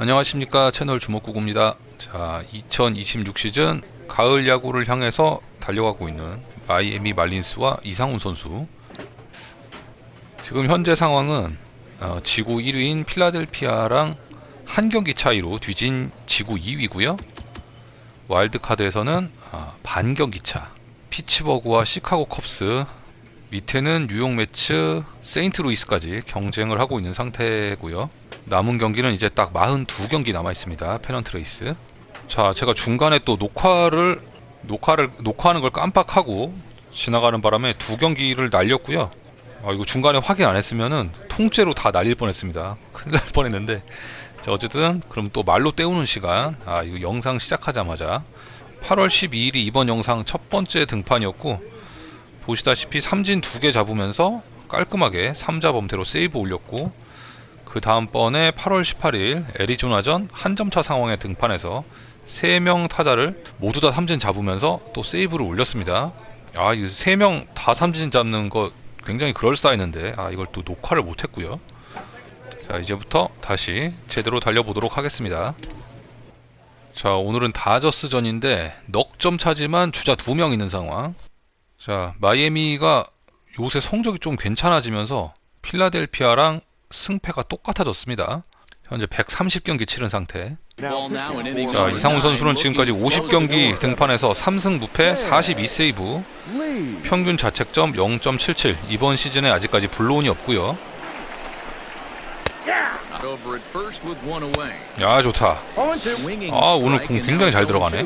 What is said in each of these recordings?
안녕하십니까 채널 주먹구구입니다. 자, 2026 시즌 가을 야구를 향해서 달려가고 있는 마이애미 말린스와 이상훈 선수. 지금 현재 상황은 어, 지구 1위인 필라델피아랑 한 경기 차이로 뒤진 지구 2위고요. 와일드카드에서는 아, 반 경기 차. 피츠버그와 시카고 컵스 밑에는 뉴욕 매츠, 세인트루이스까지 경쟁을 하고 있는 상태고요. 남은 경기는 이제 딱 42경기 남아 있습니다. 페넌트 레이스. 자, 제가 중간에 또 녹화를 녹화를 녹화하는 걸 깜빡하고 지나가는 바람에 두 경기를 날렸고요. 아, 이거 중간에 확인 안 했으면은 통째로 다 날릴 뻔했습니다. 큰일 날 뻔했는데. 자, 어쨌든 그럼 또 말로 때우는 시간. 아, 이거 영상 시작하자마자 8월 12일이 이번 영상 첫 번째 등판이었고 보시다시피 삼진 두 개 잡으면서 깔끔하게 3자 범퇴로 세이브 올렸고 그 다음번에 8월 18일 애리조나전 한 점차 상황에 등판해서 3명 타자를 모두 다 삼진 잡으면서 또 세이브를 올렸습니다. 아, 이 3명 다 삼진 잡는 거 굉장히 그럴싸했는데 아, 이걸 또 녹화를 못 했고요. 자, 이제부터 다시 제대로 달려보도록 하겠습니다. 자, 오늘은 다저스전인데 넉 점 차지만 주자 2명 있는 상황. 자, 마이애미가 요새 성적이 좀 괜찮아지면서 필라델피아랑 승패가 똑같아졌습니다. 현재 130경기 치른 상태. 자, 이상훈 선수는 지금까지 50경기 등판해서 3승 무패 42세이브, 평균 자책점 0.77. 이번 시즌에 아직까지 불로운이 없고요. 야, 좋다. 아, 오늘 공 굉장히 잘 들어가네.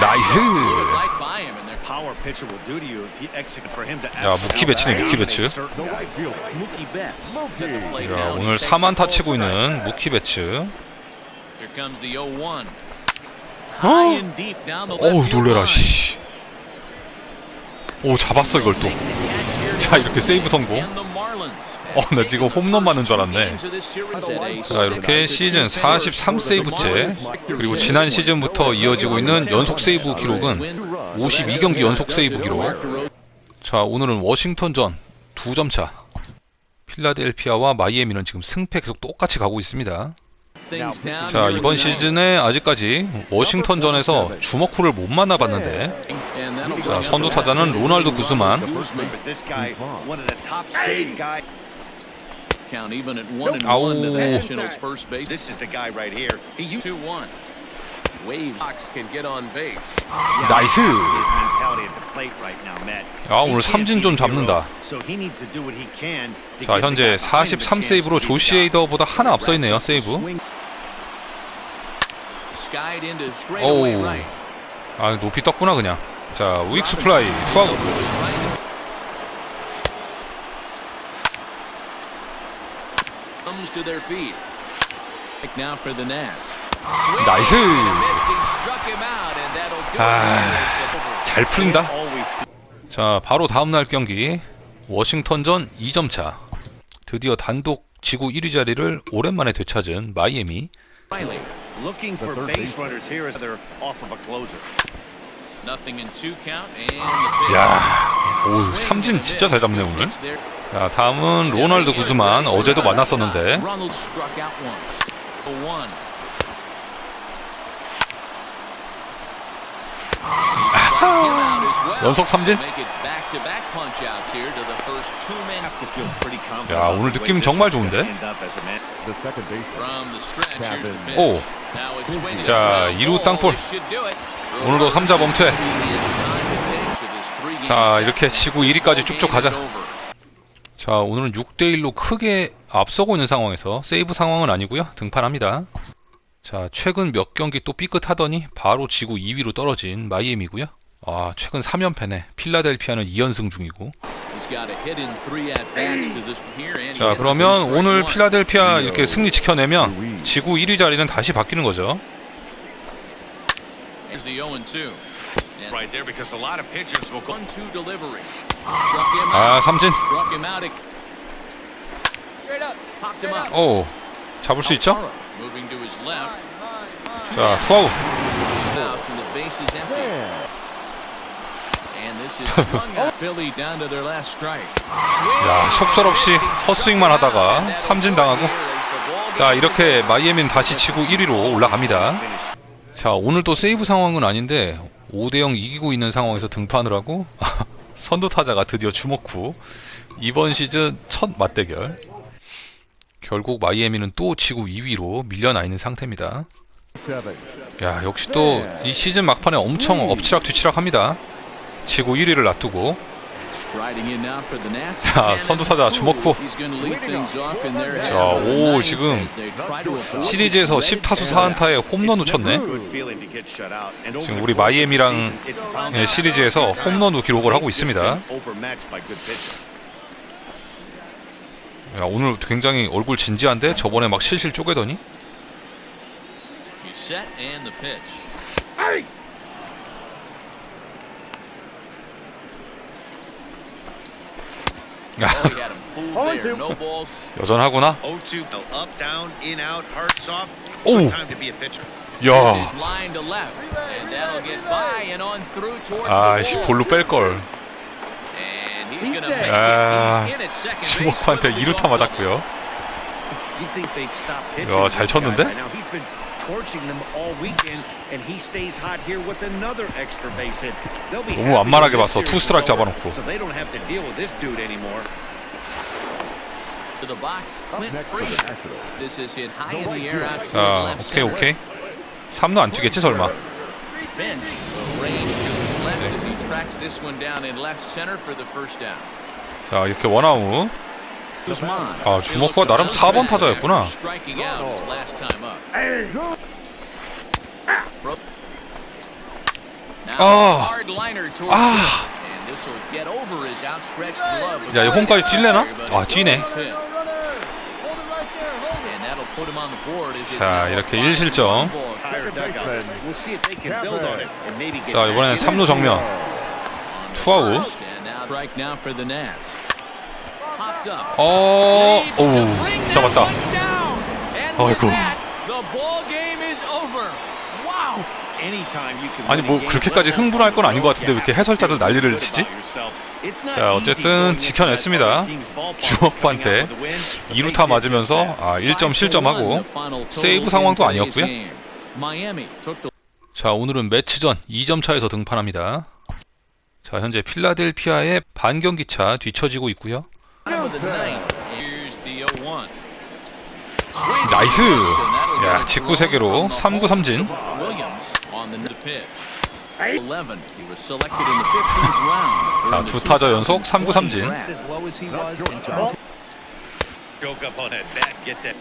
나이스. 야 무키 배치네 무키 배치. 야, 오늘 4만타 치고 있는 무키 배츠. 어우, 놀래라, 씨. 오, 잡았어, 이걸 또. 자, 이렇게 세이브 성공. 어, 나 지금 홈런 맞는 줄 알았네. 자, 이렇게 시즌 43세이브째, 그리고 지난 시즌부터 이어지고 있는 연속 세이브 기록은 52경기 연속 세이브 기록. 자, 오늘은 워싱턴전 2점 차. 필라델피아와 마이애미는 지금 승패 계속 똑같이 가고 있습니다. 자, 이번 시즌에 아직까지 워싱턴전에서 주먹구를 못 만나봤는데, 자, 선두 타자는 로날드 구스만, 아우. 나이스! 아, 오늘 삼진 좀 잡는다. 자, 현재 guy behind him a 43 세이브로 chance to 조시 에이더보다 하나 앞서 있네요, 세이브. 오우. 아, 높이 떴구나, 그냥. 자, 우익스 플라이, 투아웃. Comes to their feet. Now for the Nats. 나이스! 아, 아, 잘 풀린다. 자, 바로 다음날 경기. 워싱턴전 2점 차. 드디어 단독 지구 1위 자리를 오랜만에 되찾은 마이애미. 야, 오, 삼진 진짜 잘 잡네 오늘. 자, 다음은 로널드 구즈만 어제도 만났었는데. Ronald struck out once. One. 연속 삼진? 야, 오늘 느낌 정말 좋은데? 오, 자, a ground 이루 ball. 땅볼. 오늘도 삼자 범퇴. 자. 이렇게 지구 1위까지 쭉쭉 가자. 자, 오늘은 6대1로 크게 앞서고 있는 상황에서 세이브 상황은 아니고요. 등판합니다. 자, 최근 몇 경기 또 삐끗하더니 바로 지구 2위로 떨어진 마이애미고요. 아, 최근 3연패네. 필라델피아는 2연승 중이고. 자, 그러면 오늘. 필라델피아 이렇게 승리 지켜내면 지구 1위 자리는 다시 바뀌는 거죠. Here's the 0-2. And Right there because a lot of pitchers will go. 1-2 delivery. Struck him 아. 삼진. 오, 잡을 수 있죠? 자, 투아웃. 야, 속절없이 헛스윙만 하다가 삼진 당하고 자 이렇게 마이애미는 다시 지구 1위로 올라갑니다. 자 오늘 또 세이브 상황은 아닌데 5대0 이기고 있는 상황에서 등판을 하고 선두 타자가 드디어 주목 후 이번 시즌 첫 맞대결 결국 마이애미는 또 지구 2위로 밀려나 있는 상태입니다. 야 역시 또 이 시즌 막판에 엄청 엎치락 뒤치락 합니다. 지구 1위를 놔두고. 자, 선두 타자 주목 후. He's going to lead things off. in their 자, 오, 지금 시리즈에서 10타수 4안타에 홈런을 쳤네. 지금 우리 마이애미랑 예, 시리즈에서 홈런도 기록을 하고 있습니다. 야, 오늘 굉장히 얼굴 진지한데? 저번에 막 실실 쪼개더니 He's set and the pitch. 야, Oh, he had him fooled there. No balls. 여전하구나. 0-2, up, down, in, out, hard, soft. 오. Good time to be a pitcher. This 야, is line to left, and that'll get by and on through towards 아이씨 the 볼로. 뺄 걸. 아, the 2루타 ball. 맞았고요. 야, 잘 쳤는데? by now. He's been torching them all weekend, and he stays hot here with another extra base hit. They'll be 너무 happy 완만하게 when 봤어. this 투 series 스트라이크 is over, 잡아놓고. So they don't have to deal with this dude anymore. To the box, Clint Frazier. This is hit high in the air out to the 자, left 오케이 center. 오케이. 3루 안 뛰겠지 설마. Bench range to his left as he tracks this one down in left center for the first down. 자, 이렇게 원아웃. 아, 주먹과 나름 4번 타자였구나. 아. 아. 야, 이 홈까지 찔래나? 아, 찌네. 자, 이렇게 five 1실점. ball game. Higher dugout. We'll see if they can build on it and maybe get 자, in. 3루 정면. 투아웃. 어, 오, 잡았다. 아이고. 아니, 뭐 그렇게까지 흥분할 건. 아닌 것 같은데 왜 이렇게 해설자들 난리를 치지? 자, 어쨌든 지켜냈습니다. they 2루타 did 맞으면서. 아, 1점 실점하고 세이브 상황도 아니었고요. 자, 오늘은 매치전 2점 차에서 등판합니다. 자, 현재 필라델피아의 반경기차 뒤처지고 있고요. Bottom of the ninth. Here's the 0-1. 나이스! 야, 직구 세 개로 from the 3구 home 삼진. Williams on the pitch. 11. He was selected in the 15th round. 자, 두 타자 연속 3구 삼진. As low as he was and to Choke up on that bat, get that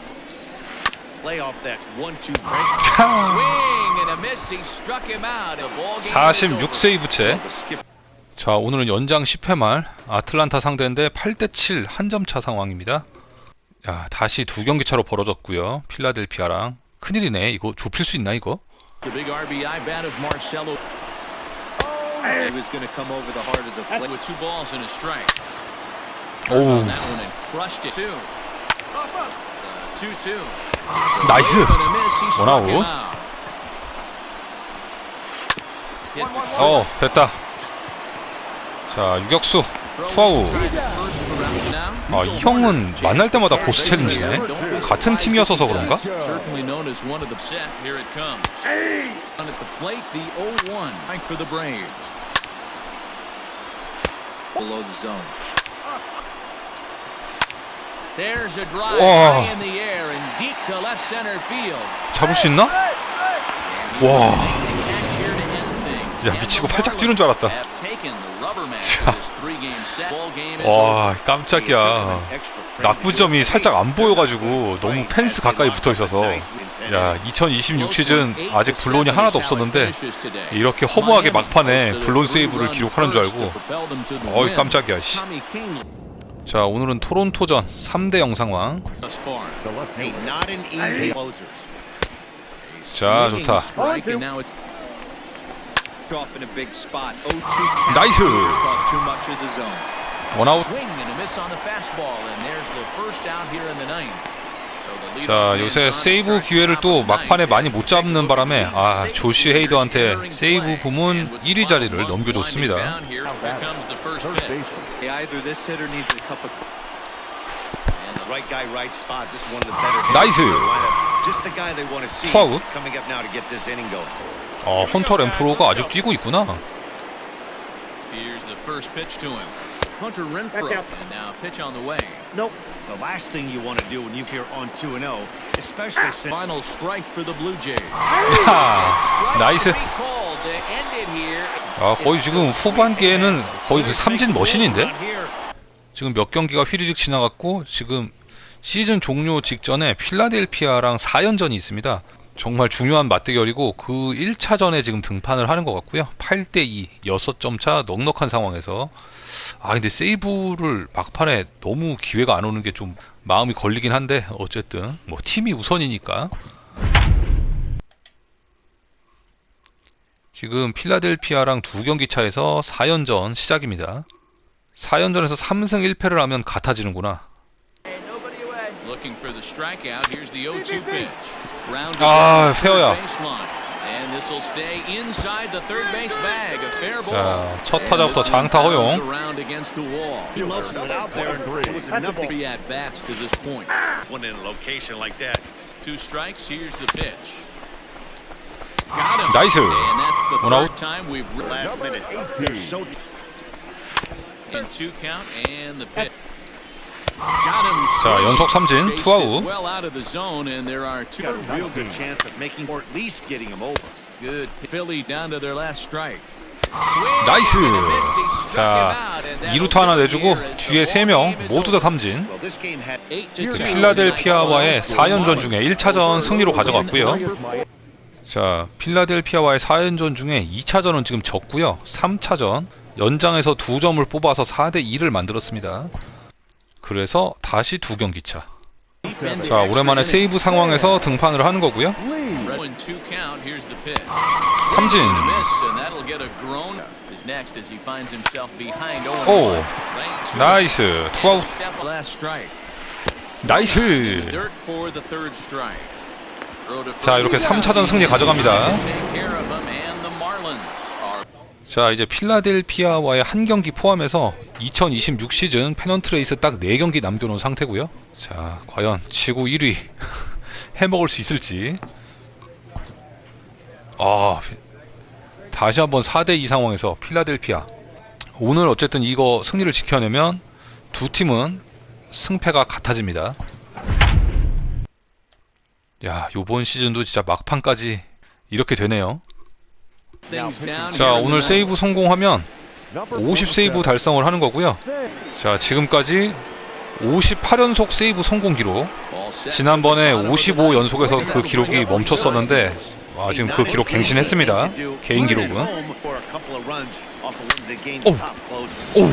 lay off that one-two break. Swing and a miss. He struck him out. The ball game is over. 46세이브 채. 자, 오늘은 연장 10회 말 아틀란타 상대인데 8대 7 한 점 차 상황입니다. 야, 다시 두 경기 차로 벌어졌고요. 필라델피아랑 큰일이네. 이거 좁힐 수 있나 이거? The big RBI bat of Marcelo He was going to come over the heart of the plate. with two balls and a strike. 오우. Uh. 나이스. 원아웃. 어, 됐다. 자, 유격수 투아웃. 아, 이 형은 만날 때마다 보스 챌린지네. 같은 팀이어서 그런가? Certainly known as one of the set. Here it comes. On at the plate, the 0-1. Strike for the Braves. below the zone. There's a drive 와. 잡을 수 있나? 와. 야, 미치고 팔짝 뛰는 줄 알았다. 와. 깜짝이야. it. 살짝 안 보여가지고 너무 펜스 가까이 붙어 있어서 야 2026 시즌 아직 블론이 하나도 없었는데 이렇게 허무하게 막판에 블론 세이브를 기록하는 줄 알고 어이 깜짝이야 씨. 자 오늘은 토론토전 3대 0 상황 Hey, not an easy closers. 자 좋다 Off in a big spot. 0-2 count. 나이스 Caught too much of the zone. 원아웃 Swing and a miss on the fastball, and there's the first out here in the ninth. So the leadoff 자 man 요새 on 세이브 strike 기회를 top 또 of the 막판에 ninth. 많이 못 잡는 바람에 아 조시 헤이더한테 세이브 부문 1위 자리를 넘겨줬습니다 Here comes the first pitch. Hey, either this hitter needs a cup of And the Right guy, right spot. This is one of the better. 나이스. hitters lineup. Just the guy they want to see 투아웃. coming up now to get this inning going. 어, 헌터 램프로가 아직 뛰고 있구나. Here's the first pitch to him. Hunter Renfro. And now pitch on the way. The last thing you want to do when you hear on 2 and 0, especially since Final strike for the Blue Jays. 야, 나이스. 아, 거의 지금 후반기에는 거의 그 삼진 머신인데? 지금 몇 경기가 휘리릭 지나갔고 지금 시즌 종료 직전에 필라델피아랑 4연전이 있습니다. 정말 중요한 맞대결이고 그 1차전에 지금 등판을 하는 것 같고요. 8대2, 6점 차 넉넉한 상황에서 아 근데 세이브를 막판에 너무 기회가 안 오는 게 좀 마음이 걸리긴 한데 어쨌든 뭐 팀이 우선이니까 지금 필라델피아랑 두 경기 차에서 4연전 시작입니다. 4연전에서 3승 1패를 하면 같아지는구나. Looking for the strikeout. Here's the 0-2 pitch. Grounded 아, down the 페어야. third baseline. And this will stay inside the third base bag. A fair ball. 자, 첫 And 타자부터 this one 장타 허용. bounces around against the wall. Most of it out there, and it was enough to Three at bats to this point. one in a location like that. Two strikes. Here's the pitch. Got him. 나이스. And that's the One third out. time we've Last minute, they're so in two count and the pitch. 자. 연속 삼진, 투아웃. strike. 나이스. 자, 자, 2루타 하나 내주고 뒤에 3명 모두 다 삼진. 필라델피아와의 4연전 중에 1차전 승리로 가져갔고요. 자, 필라델피아와의 4연전 중에 2차전은 지금 졌고요. 3차전 연장에서 2점을 뽑아서 4대 2를 만들었습니다. 그래서 다시 두 경기 차. 자, 오랜만에 세이브 상황에서 등판을 하는 거고요. 삼진. 오, 나이스. 투아웃. 나이스. 자, 이렇게 3차전 승리 가져갑니다. 자, 이제 필라델피아와의 한 경기 포함해서 2026 시즌 페넌트레이스 딱 4경기 남겨놓은 상태고요. 자, 과연 지구 1위 해먹을 수 있을지. 아, 다시 한번 4대2 상황에서 필라델피아. 오늘 어쨌든 이거 승리를 지켜내면 두 팀은 승패가 같아집니다. 야, 요번 시즌도 진짜 막판까지 이렇게 되네요. 자, 오늘 세이브 성공하면 50 세이브 달성을 하는 거고요. 자, 지금까지 58연속 세이브 성공 기록. 지난번에 55 연속에서 그 기록이 멈췄었는데 아, 지금 그 기록 갱신했습니다. 개인 기록은. 오.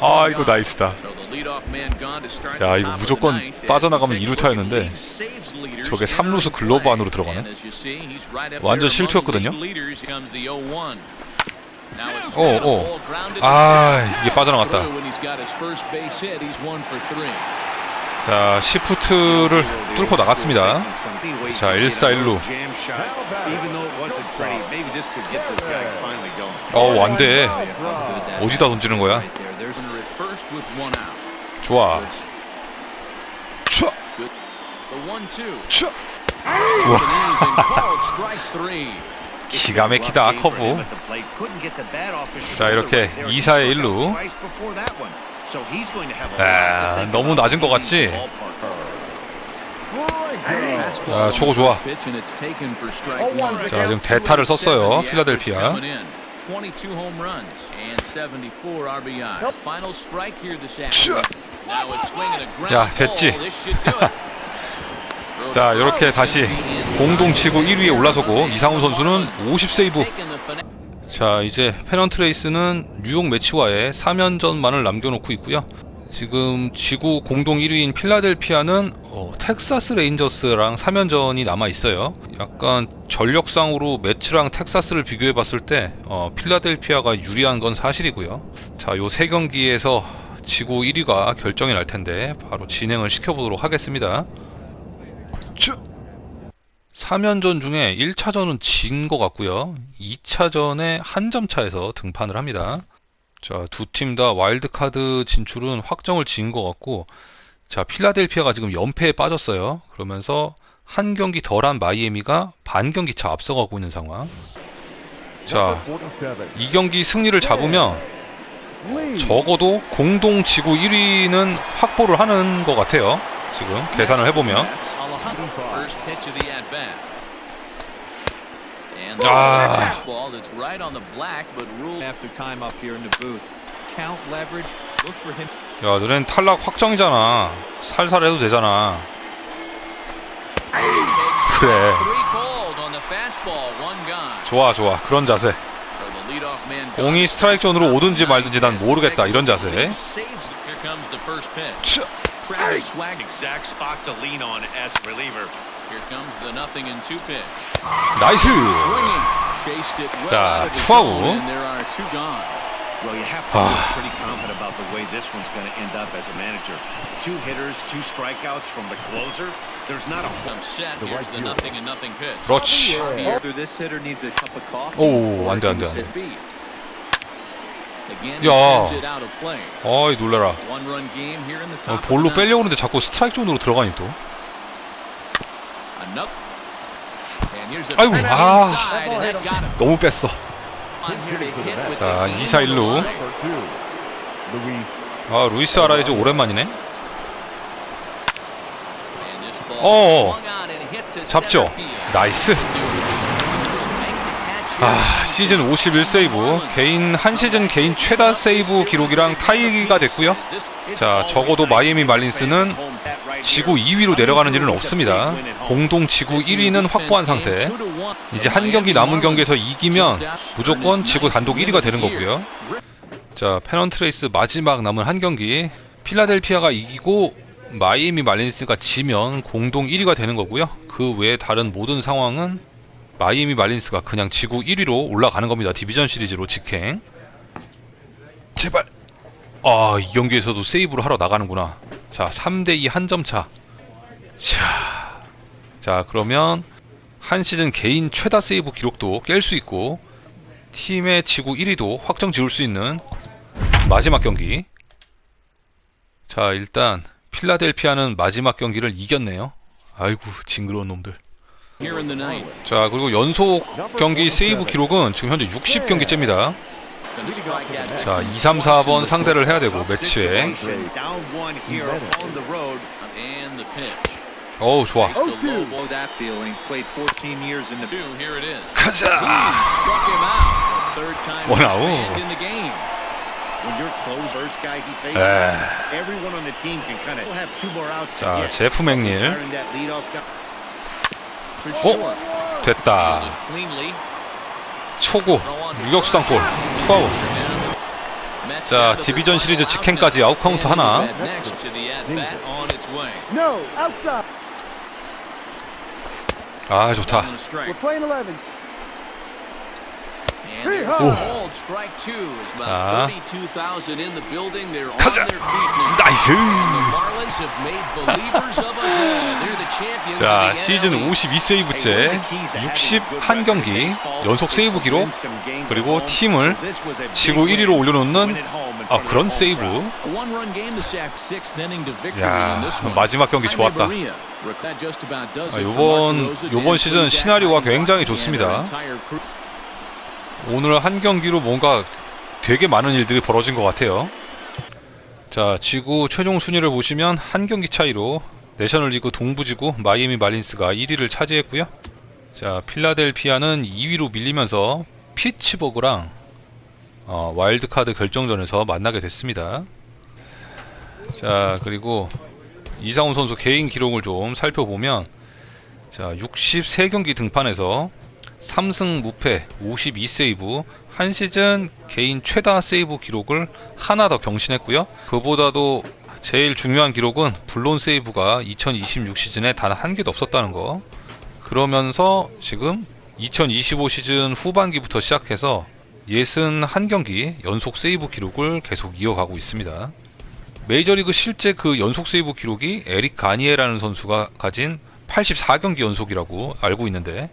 아, 이거 나이스다. 야 이거 무조건 빠져나가면 2루타였는데 저게 3루수 글러브 안으로 들어가네. 완전 실투였거든요. 오, 오. 아, 이게 빠져나갔다. 자, 시프트를 뚫고 나갔습니다. 자, 1사 1루. 어우, 안 돼. 어디다 던지는 거야? 좋아. 촤! 촤! 기가 막히다, 커브. 자, 이렇게 2사의 1루. 아, 너무 낮은 것 같지? 아, 초고 좋아. 자, 지금 대타를 썼어요, 필라델피아. 야, 됐지? 자, 이렇게 다시 공동 치고 1위에 올라서고 이상훈 선수는 50 세이브. 자, 이제 페넌트 레이스는 뉴욕 매치와의 3연전만을 남겨놓고 있고요. 지금 지구 공동 1위인 필라델피아는 어, 텍사스 레인저스랑 3연전이 남아 있어요. 약간 전력상으로 매치랑 텍사스를 비교해 봤을 때 어, 필라델피아가 유리한 건 사실이고요. 자, 요 세 경기에서 지구 1위가 결정이 날 텐데 바로 진행을 시켜보도록 하겠습니다. 3연전 중에 1차전은 진 것 같고요. 2차전에 한 점 차에서 등판을 합니다. 자, 두 팀 다 와일드카드 진출은 확정을 지은 것 같고, 자, 필라델피아가 지금 연패에 빠졌어요. 그러면서 한 경기 덜한 마이애미가 반 경기 차 앞서가고 있는 상황. 자, 이 경기 승리를 잡으면 적어도 공동 지구 1위는 확보를 하는 것 같아요. 지금 계산을 해보면. Alejandro, first pitch of the at bat. And Ah. fastball that's right on the black, but ruled After time up here in the booth. Count leverage. Look for him. 야, 너넨 탈락 확정이잖아. 살살 해도 되잖아. 그래. 좋아, 좋아. 그런 자세. 공이 스트라이크 존으로 오든지 말든지 난 모르겠다. 이런 자세. 치! 나이스! 자, out of the 투아웃. zone, and there are two gone. Well, you have to feel pretty confident about the way this one's going to end up as a manager. Two hitters, two strikeouts from the closer. There's not a I'm set. Here's the nothing and nothing pitch. 그렇지. Either this hitter needs a cup of coffee. 오, or 안 돼, 안 he 돼, 안 can 돼. sit Feet. Again, he 야. sends it out of play. 어이, 놀래라. One run game here in the 어, top. of 볼로 the ninth. 빼려고 하는데 자꾸 스트라이크 존으로 들어가니 또. Enough. And here's a 아이고, 아. 너무 뺐어. 자, the game 2사 1루. on the line. 아, 루이스 아라이즈 오랜만이네. To 잡죠. 나이스. 아, 시즌 51세이브. 개인 한 시즌 개인 최다 세이브 기록이랑 타이가 됐고요. 자, 적어도 마이애미 말린스는 지구 2위로 내려가는 일은 없습니다. 공동 지구 1위는 확보한 상태. 이제 한 경기 남은 경기에서 이기면 무조건 지구 단독 1위가 되는 거고요. 자, 페넌트레이스 마지막 남은 한 경기. 필라델피아가 이기고 마이애미 말린스가 지면 공동 1위가 되는 거고요. 그 외에 다른 모든 상황은 마이애미 말린스가 그냥 지구 1위로 올라가는 겁니다. 디비전 시리즈로 직행. 제발. 아, 이 경기에서도 세이브를 하러 나가는구나. 자, 3대2 한 점 차. 자. 자, 그러면 한 시즌 개인 최다 세이브 기록도 깰 수 있고 팀의 지구 1위도 확정 지을 수 있는 마지막 경기. 자, 일단 필라델피아는 마지막 경기를 이겼네요. 아이고, 징그러운 놈들. 자, 그리고 연속 경기 세이브 기록은 지금 현재 60경기째입니다. 자, 2, 3, 4번 상대를 해야 되고 매치에. 어우, 좋아. Just a low ball. Know that feeling. Played 14 years in the Two, Here it is. 가자. To 자. 제프 맥닐. 어? 됐다. 초구. 유격수 땅볼. 투아웃. 자, 디비전 시리즈 직행까지 out 아웃 카운트 now. 하나. 아, 좋다. On the strike. playing 11. And there's 오. 자. about 32,000 in the building. They're on 가자. 나이스. 자, 시즌 NL East. 52세이브째 61경기 연속 세이브 기록 그리고 팀을 지구 1위로 올려놓는 아, 그런 세이브 야. 마지막 경기 좋았다. 아, 요번- 요번 시즌 시나리오가 굉장히 좋습니다. 오늘 한 경기로 뭔가 되게 많은 일들이 벌어진 것 같아요. 자 지구 최종 순위를 보시면 한 경기 차이로 내셔널리그 동부지구 마이애미 말린스가 1위를 차지했고요. 자 필라델피아는 2위로 밀리면서 피츠버그랑 어, 와일드카드 결정전에서 만나게 됐습니다. 자 그리고 이상훈 선수 개인 기록을 좀 살펴보면 자 63경기 등판에서 3승 무패 52세이브 한 시즌 개인 최다 세이브 기록을 하나 더 경신했고요. 그보다도 제일 중요한 기록은 불론 세이브가 2026 시즌에 단 한 개도 없었다는 거. 그러면서 지금 2025 시즌 후반기부터 시작해서 61경기 연속 세이브 기록을 계속 이어가고 있습니다. 메이저리그 실제 그 연속 세이브 기록이 에릭 가니에라는 선수가 가진 84경기 연속이라고 알고 있는데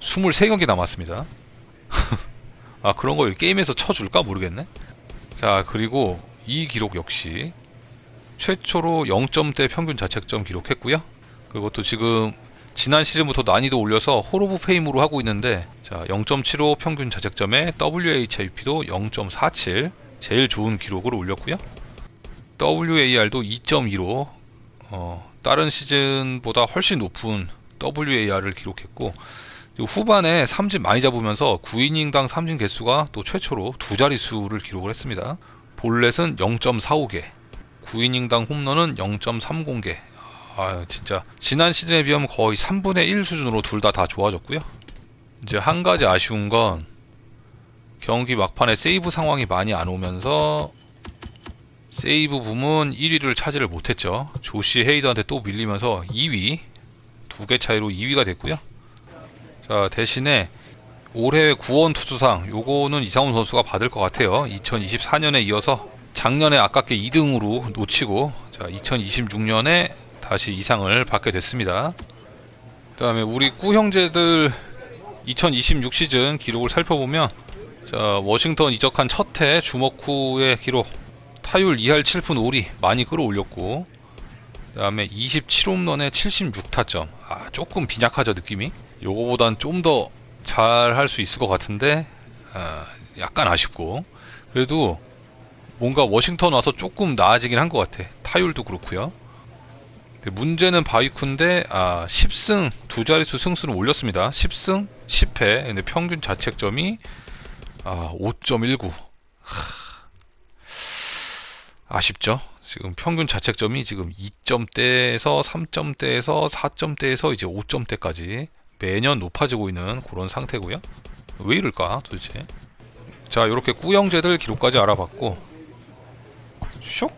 23경기 남았습니다. 아 그런 걸 게임에서 쳐줄까 모르겠네. 자 그리고 이 기록 역시 최초로 0점대 평균 자책점 기록했고요. 그것도 지금 지난 시즌부터 난이도 올려서 홀오브 페임으로 하고 있는데 자 0.75 평균 자책점에 WHIP도 0.47 제일 좋은 기록을 올렸고요. WAR도 2.25 어, 다른 시즌보다 훨씬 높은 WAR을 기록했고 후반에 삼진 많이 잡으면서 9이닝당 삼진 개수가 또 최초로 두 자릿수를 기록을 했습니다. 볼넷은 0.45개, 9이닝당 홈런은 0.30개. 아 진짜 지난 시즌에 비하면 거의 3분의 1 수준으로 둘 다다 좋아졌고요. 이제 한 가지 아쉬운 건 경기 막판에 세이브 상황이 많이 안 오면서 세이브 부문 1위를 차지를 못했죠. 조시 헤이드한테 또 밀리면서 2위 두 개 차이로 2위가 됐고요. 자 대신에 올해 구원 투수상 요거는 이상훈 선수가 받을 것 같아요. 2024년에 이어서 작년에 아깝게 2등으로 놓치고 자 2026년에 다시 이상을 받게 됐습니다. 그다음에 우리 꾸 형제들 2026 시즌 기록을 살펴보면 자 워싱턴 이적한 첫 해 주먹후의 기록 타율 2할 7푼 5리 많이 끌어올렸고 그다음에 27홈런에 76타점 아 조금 빈약하죠 느낌이 요거보단 좀 더 잘 할 수 있을 것 같은데 아, 약간 아쉽고. 그래도 뭔가 워싱턴 와서 조금 나아지긴 한 것 같아. 타율도 그렇고요. 문제는 바이쿠인데 아 10승 두 자릿수 승수는 올렸습니다. 10승 10패 근데 평균 자책점이 아 5.19 아쉽죠. 지금 평균 자책점이 지금 2점대에서 3점대에서 4점대에서 이제 5점대까지 매년 높아지고 있는 그런 상태고요. 왜 이럴까 도대체? 자, 이렇게 꾸영제들 기록까지 알아봤고, 쇽.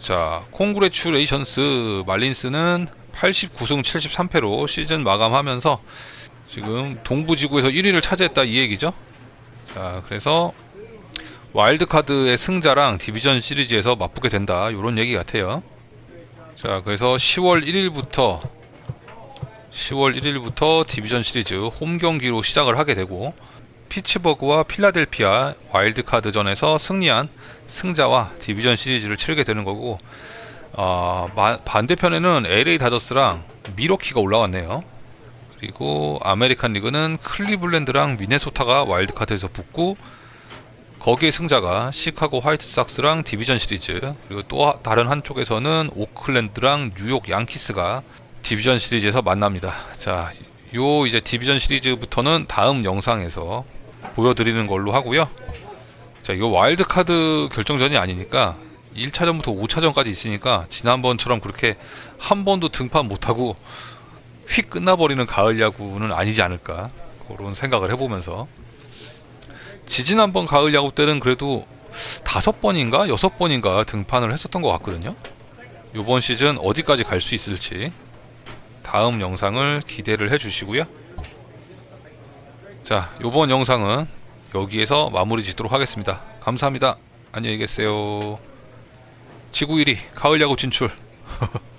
자, 콩그레츄레이션스 말린스는 89승 73패로 시즌 마감하면서 지금 동부지구에서 1위를 차지했다 이 얘기죠. 자, 그래서 와일드카드의 승자랑 디비전 시리즈에서 맞붙게 된다 이런 얘기 같아요 자 그래서 10월 1일부터 10월 1일부터 디비전 시리즈 홈 경기로 시작을 하게 되고 피츠버그와 필라델피아 와일드카드전에서 승리한 승자와 디비전 시리즈를 치르게 되는 거고 어, 마- 반대편에는 LA 다저스랑 미러키가 올라왔네요. 그리고 아메리칸 리그는 클리블랜드랑 미네소타가 와일드카드에서 붙고 거기에 승자가 시카고 화이트삭스랑 디비전 시리즈 그리고 또 하- 다른 한쪽에서는 오클랜드랑 뉴욕 양키스가 디비전 시리즈에서 만납니다. 자, 요 이제 디비전 시리즈부터는 다음 영상에서 보여드리는 걸로 하고요. 자, 이거 와일드 카드 결정전이 아니니까 1차전부터 5차전까지 있으니까 지난번처럼 그렇게 한 번도 등판 못하고 휙 끝나버리는 가을 야구는 아니지 않을까 그런 생각을 해보면서 지지난번 가을 야구 때는 그래도 다섯 번인가 여섯 번인가 등판을 했었던 것 같거든요. 이번 시즌 어디까지 갈 수 있을지 다음 영상을 기대를 해주시고요. 자, 이번 영상은 여기에서 마무리 짓도록 하겠습니다. 감사합니다. 안녕히 계세요. 지구 1위 가을 야구 진출.